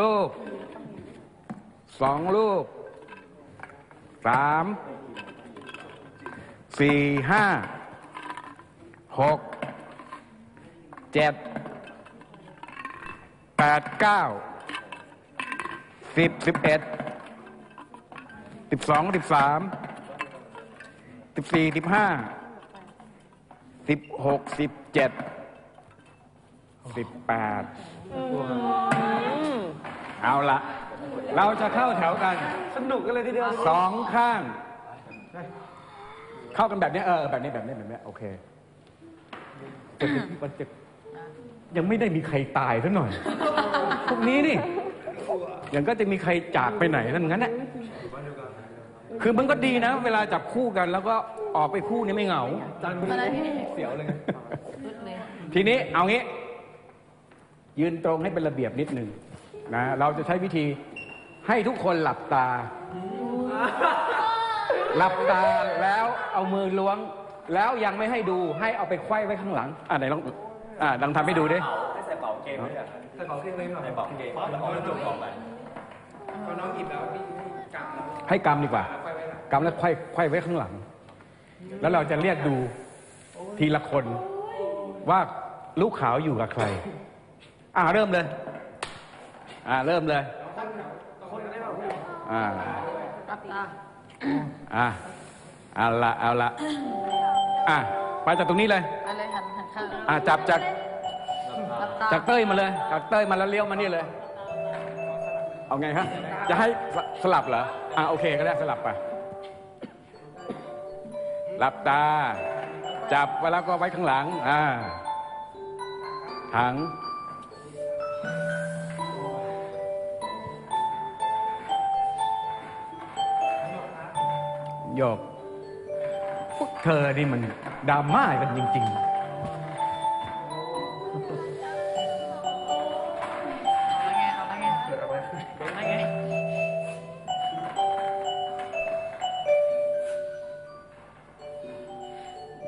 ลูกสองลูกสามสี่ห้าหกเจ็ดแปดเก้าสิบสิบเอ็ดสิบสองสิบสามสิบสี่สิบห้าสิบหกสิบเจ็ดสิบแปด เอาละเราจะเข้าแถวกันสนุกกันเลยทีเดียวสองข้าง เข้ากันแบบนี้เออแบบนี้แบบนี้แบบนี้โอเคแต่มันจะยังไม่ได้มีใครตายซะหน่อย พวกนี้นี่ยังก็จะมีใครจากไปไหนนั่นงั้นแหละคือมันก็ดีนะ เวลาจับคู่กัน แล้วก็ออกไปคู่นี้ไม่เหงาเสียวเลย ทีนี้เอางี้ ยืนตรงให้เป็นระเบียบนิดหนึ่ง นะเราจะใช้วิธีให้ทุกคนหลับตา หลับตาแล้วเอามือล้วง แล้วยังไม่ให้ดูให้เอาไปไขว้ไว้ข้างหลัง อ่าไหนลองอ่าลองทำให้ดูดิให้ใส่เป่าเกมด้วยอะใส่เป่าเกมเลยใส่เป่าเกมแล้วเอาจบออกไปพอน้องหยิบแล้วพี่กำแล้วให้กำดีกว่ากำแล้วไขว้ไขว้ไว้ข้างหลัง แล้วเราจะเรียกดูทีละคนว่าลูกขาวอยู่กับใคร อ่าเริ่มเลย อ่าเริ่มเลยอ่ารับตาอะเอาละเอาละอะไปจากตรงนี้เลยอะไรหันหันข้างอะจับจากรับตาจากเต้ยมาเลยจากเต้ยมาแล้วเลี้ยวมานี่เลย เอาไงฮะ จะให้สสลับเหรอ อะโอเคก็ได้สลับไปหลับตา จับไว้แล้วก็ไว้ข้างหลัง อ่าถัง โยก พวกเธอนี่มันดราม่ากันจริง ๆอาไงเอาไงเอาไง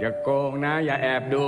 อย่าโกงนะ อย่าแอบดู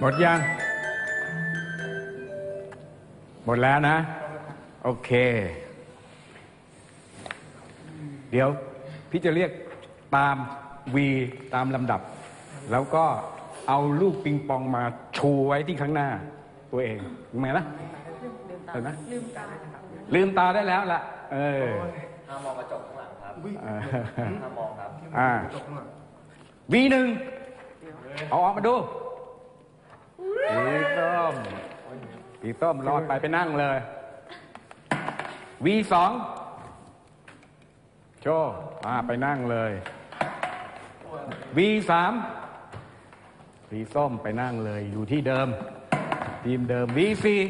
หมดยัง หมดแล้วนะ โอเค เดี๋ยวพี่จะเรียกตามวีตามลำดับ แล้วก็เอาลูกปิงปองมาชูไว้ที่ข้างหน้า ตัวเองยังไงนะเห็นไหมลืมตาลืมตาได้แล้วล่ะ เออห้ามมองกระจกข้างหลังครับอ่าห้ามมองครับ อ่าวีหนึ่งเอาออกมาดู สีส้มสีส้มรอดไปไปนั่งเลย วีสองโชว์มาไปนั่งเลยวีสามสีส้มไปนั่งเลยอยู่ที่เดิม ทีมเดิมวีสี่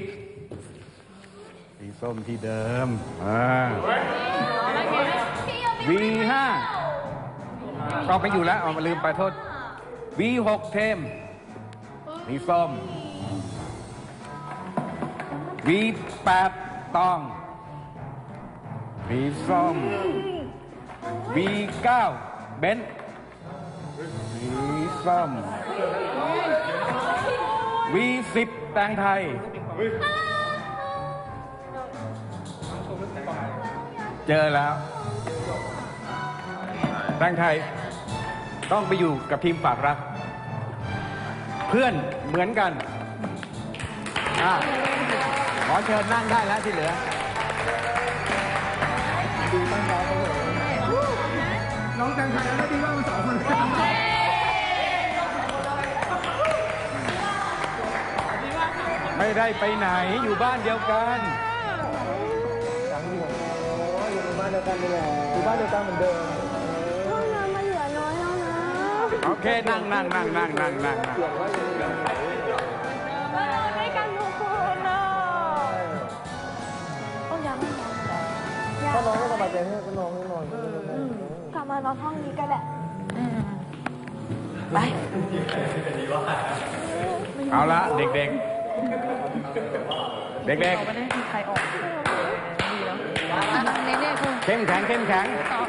สีส้มที่เดิมอ่าวีห้าก็ไปอยู่แล้วเอามาลืมไปโทษ V6 เทม สีส้ม V8 ต้องสีส้ม V9 เก้าเบนซ์สีส้ม V10 แตงไทย เจอแล้ว แตงไทยต้องไปอยู่กับทีมฝากรัก เพื่อนเหมือนกันอะขอเชิญนั่งได้แล้วที่เหลือ น้องแตงไทยแล้วดีว่ามันสองคนไม่ได้ไปไหนอยู่บ้านเดียวกัน อยู่บ้านเดียวกันนี่แหละอยู่บ้านเดียวกันเหมือนเดิม ห้องน้ำมันเหลือน้อยแล้วนะ โอเคนั่งนั่งนั่งนั่งนั่งนั่งนั่งมานอนด้วยกันทุกคนนะโอ้ยังไม่นอนยังถ้าน้องก็สบายใจให้ก็น้องให้นอนกลับมานอนห้องนี้ก็แหละไปเอาละเด็กๆ เด็กเราไม่ได้มีใครออกดีแล้วอะเน่ๆคุณๆเข้มแข็งเข้มแข็งต่อ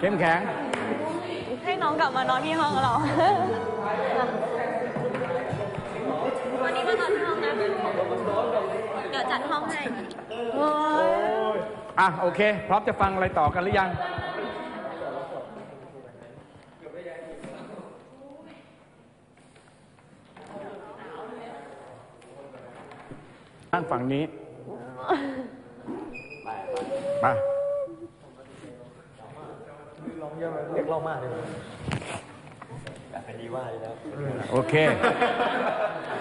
เข้มแข็งให้ น้องกลับมานอนที่ห้องเรา วันนี้มานอนที่ห้องนะ เดี๋ยวจัดห้องให้โอ้ยอะโอเค พร้อมจะฟังอะไรต่อกันหรือยัง นั่งฝั่งนี้ ไป ร้องเยอะเลยเรียกร้องมากเลยอยากให้ดีว่าเลยนะโอเค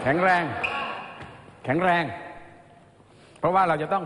แข็งแรง แข็งแรง เพราะว่าเราจะต้อง